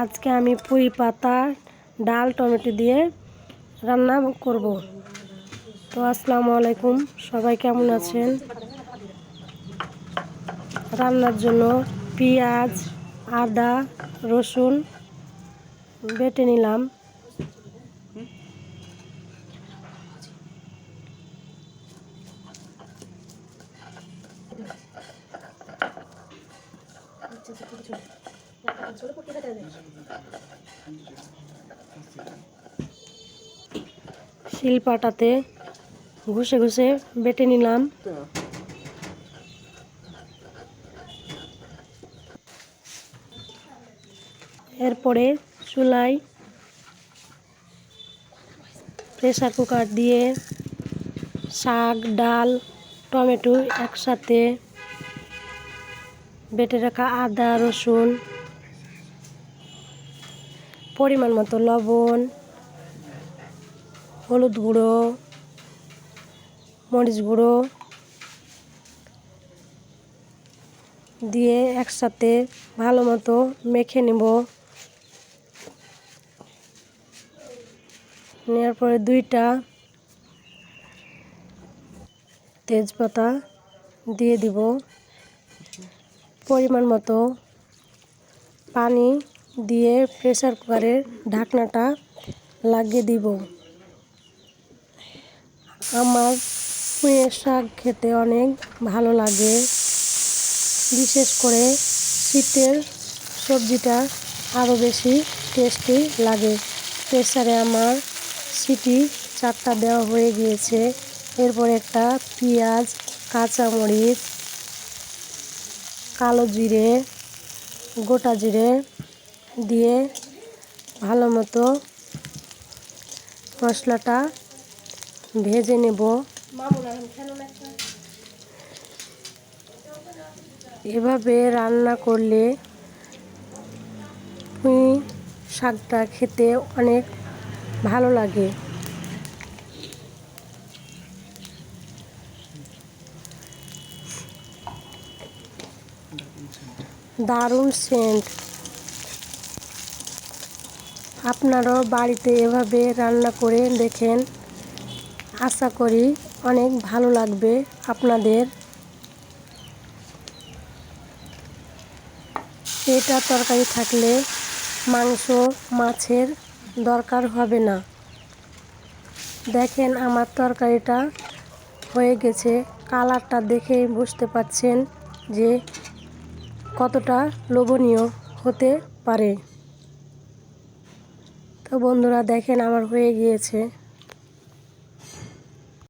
আজকে আমি পুঁই পাতা, ডাল, টমেটো দিয়ে রান্না করব। তো আসসালামু আলাইকুম, সবাই কেমন আছেন? রান্নার জন্য পেঁয়াজ, আদা, রসুন বেটে নিলাম। শিলপাটাতে ঘষে ঘষে বেটে নিলাম। এরপরে চুলায় প্রেসার কুকার দিয়ে শাক, ডাল, টমেটো একসাথে বেটে রাখা আদা, রসুন পরিমাণ মতো লবণ, হলুদ গুঁড়ো, মরিচ গুঁড়ো দিয়ে একসাথে ভালো মতো মেখে নেব। নেওয়ার পরে দুইটা তেজপাতা দিয়ে দিব। পরিমাণ মতো পানি দিয়ে প্রেসার কুকারের ঢাকনাটা লাগিয়ে দিব। আমার পুঁয়ের শাক খেতে অনেক ভালো লাগে। বিশেষ করে শীতের সবজিটা আরও বেশি টেস্টি লাগে। প্রেসারে আমার সিটি চারটা দেওয়া হয়ে গিয়েছে। এরপর একটা পেঁয়াজ, কাঁচামরিচ, কালো জিরে, গোটা জিরে দিয়ে ভালো মতো মশলাটা ভেজে নেব। এভাবে রান্না করলে পুঁই শাকটা খেতে অনেক ভালো লাগে। দারুণ সেন্ট। আপনারাও বাড়িতে এভাবে রান্না করে দেখেন। আশা করি অনেক ভালো লাগবে আপনাদের। এটা তরকারি থাকলে মাংস, মাছের দরকার হবে না। দেখেন আমার তরকারিটা হয়ে গেছে। কালারটা দেখে বুঝতে পাচ্ছেন যে কতটা লোভনীয় হতে পারে। তো বন্ধুরা দেখেন আমার হয়ে গিয়েছে।